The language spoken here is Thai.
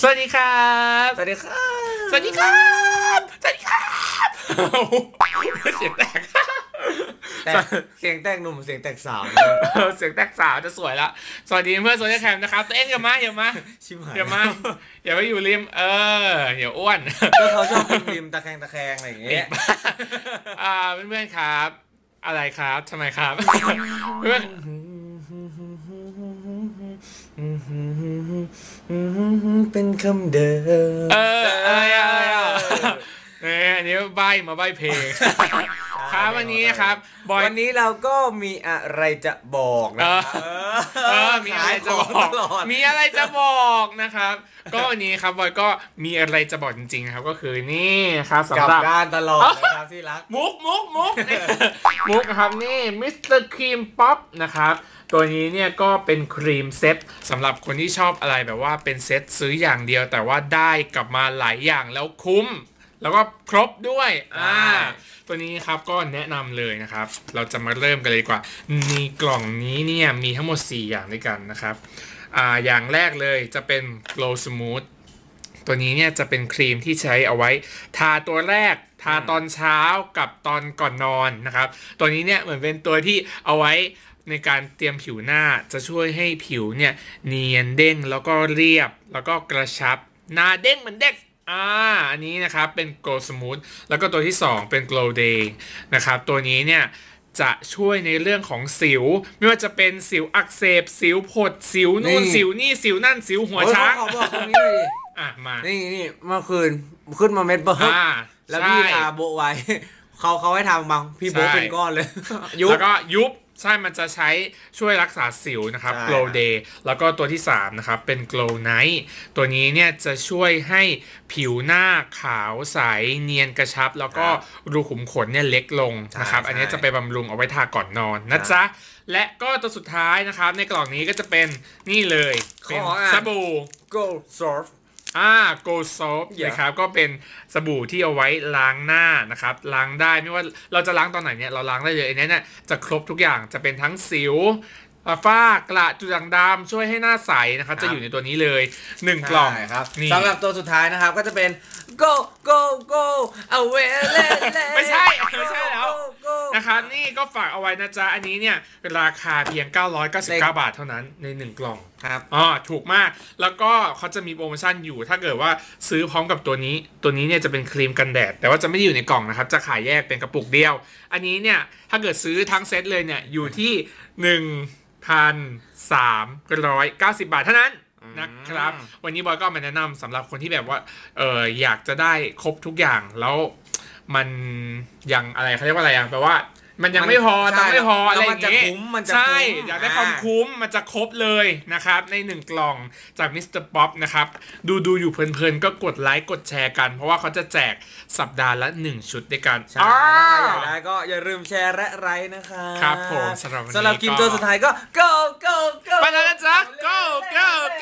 สวัสดีครับ สวัสดีครับ สวัสดีครับ สวัสดีครับเสียงแตกแต่เสียงแตกหนุ่มเสียงแตกสาวเสียงแตกสาวจะสวยละ สวัสดีเพื่อนโซเชียลแคมนะครับตัวเองอย่ามาอย่ามาชิบหายอย่ามาอย่าไปอยู่ริม เอออย่าอ้วนก็เขาชอบเป็นริมตะแคงตะแคงอะไรอย่างเงี้ยอ่าเพื่อนๆครับ อะไรครับทำไมครับเพื่อน เป็นคำเดิมเออ อะไรอะอะไรอะเนี่ยอันนี้ใบมาใบเพลงครับวันนี้นะครับบอยวันนี้เราก็มีอะไรจะบอกนะเออมีอะไรจะบอกขายของตลอดมีอะไรจะบอกนะครับ ก็วันนี้ครับบอยก็มีอะไรจะบอกจริงๆนะครับก็คือนี่ครับกลัสำบหรับด้านตลอดนะครับที่รักมุกมุกมุกมุกนะครับนี่มิสเตอร์ครีมป๊อปนะครับตัวนี้เนี่ยก็เป็นครีมเซ็ตสำหรับคนที่ชอบอะไรแบบว่าเป็นเซ็ตซื้ออย่างเดียวแต่ว่าได้กลับมาหลายอย่างแล้วคุ้ม แล้วก็ครบด้วย อ่าใช่ตัวนี้ครับก็แนะนำเลยนะครับ เราจะมาเริ่มกันเลยดีกว่าในกล่องนี้เนี่ยมีทั้งหมด 4 อย่างด้วยกันนะครับ อ่า อย่างแรกเลยจะเป็น Glow Smooth ตัวนี้เนี่ยจะเป็นครีมที่ใช้เอาไว้ ทาตัวแรกทาตอนเช้ากับตอนก่อนนอนนะครับ ตัวนี้เนี่ยเหมือนเป็นตัวที่เอาไว้ในการเตรียมผิวหน้าจะช่วยให้ผิวเนี่ยเนียนเด้งแล้วก็เรียบแล้วก็กระชับหน้าเด้งเหมือนเด็ก อ่าอันนี้นะครับเป็น Glow Smooth แล้วก็ตัวที่ 2 เป็น Glow Day นะครับ ตัวนี้เนี่ยจะช่วยในเรื่องของสิว ไม่ว่าจะเป็นสิวอักเสบ สิวผด สิวนู่นนี่สิวนี่ สิวนั่น สิวหัวโอ้ยช้างขอบอกตรงนี้เลยดิอะมานี่นี่เมื่อคืนขึ้นมาเม็ดเบิร์อ่าแล้วพี่ใช่ทาโบะไว้เขาเขาให้ทำบางพี่โบะใช่เป็นก้อนเลยยุบแล้วก็ยุบ ใช่ มันจะใช้ช่วยรักษาสิวนะครับใช่ Glow Day แล้วก็ตัวที่ 3 นะครับ เป็น Glow Night ตัวนี้เนี่ยจะช่วยให้ผิวหน้าขาวใสเนียนกระชับ แล้วก็รูขุมขนเนี่ยเล็กลงนะครับใช่อันนี้จะไปบำรุงเอาไว้ทาก่อนนอนนะจ๊ะ และก็ตัวสุดท้ายนะครับ ในกล่องนี้ก็จะเป็นนี่เลย เป็นขออ่านสบู่ go surf อ่า Go Soap Yeah นะครับก็เป็นสบู่ที่เอาไว้ล้างหน้านะครับล้างได้ไม่ว่าเราจะล้างตอนไหนเนี่ยเราล้างได้เลยอันนี้เนี่ยจะครบทุกอย่างจะเป็นทั้งสิวฝ้ากระจุดด่างดำช่วยให้หน้าใสนะครับ จะอยู่ในตัวนี้เลย 1 กล่องใช่ครับนี่สำหรับตัวสุดท้ายนะครับก็จะเป็น go go go away เล่เล่ไม่ใช่ไม่ นะครับนี่ก็ฝากเอาไว้นะจ๊ะ อันนี้เนี่ยราคาเพียง 999 บาทเท่านั้นใน 1 กล่องครับอ๋อถูกมากแล้วก็เขาจะมีโปรโมชั่นอยู่ ถ้าเกิดว่าซื้อพร้อมกับตัวนี้ ตัวนี้เนี่ยจะเป็นครีมกันแดด แต่ว่าจะไม่ได้อยู่ในกล่องนะครับ จะขายแยกเป็นกระปุกเดียว อันนี้เนี่ยถ้าเกิดซื้อทั้งเซตเลยเนี่ยอยู่ที่1,390 บาทเท่านั้นนะครับ วันนี้บอยก็เอามาแนะนำสำหรับคนที่แบบว่าเอออยากจะได้ครบทุกอย่างแล้ว มันยังอะไรเขาเรียกว่าอะไรอะแปลว่า มันยังไม่พอใช่ยังไม่พออะไรอแล้วมันย่างจะงี้คุ้มมันจะใช่คุ้มอยากได้ความอ่าคุ้มมันจะครบเลยนะครับ ในหนึ่งกล่องจากมิสเตอร์ป๊อปนะครับ ดูดูอยู่เพลินๆ ก็กดไลค์กดแชร์กัน เพราะว่าเขาจะแจกสัปดาห์ละ1ชุดด้วยกันใช่ถ้าใครอยากได้ก็อย่าลืมแชร์และไลค์นะคะครับผมสำหรับวันนี้สำหรับกิมก็ตัวสุดท้ายก็ go go go ไปแล้วนะจ๊ะ go go go